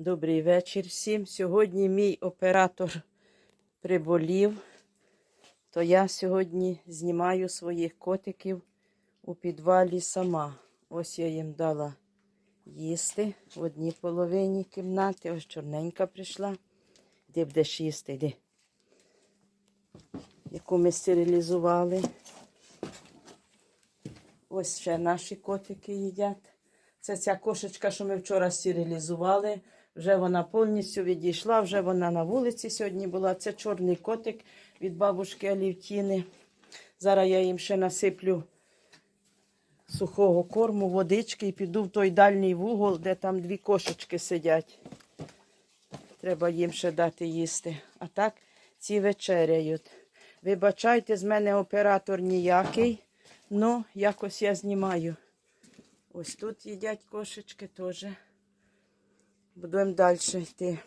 Добрий вечір всім. Сьогодні мій оператор приболів, то я сьогодні знімаю своїх котиків у підвалі сама. Ось я їм дала їсти в одній половині кімнати. Ось чорненька прийшла. Де будеш їсти, йди. Яку ми стерилізували. Ось ще наші котики їдять. Це ця кошечка, що ми вчора стерилізували. Вже вона повністю відійшла, вже вона на вулиці сьогодні була. Це чорний котик від бабушки Алівтіни. Зараз я їм ще насиплю сухого корму, водички і піду в той дальній вугол, де там дві кошечки сидять. Треба їм ще дати їсти. А так ці вечеряють. Вибачайте, з мене оператор ніякий, але якось я знімаю. Ось тут їдять кошечки теж. Будемо далі йти.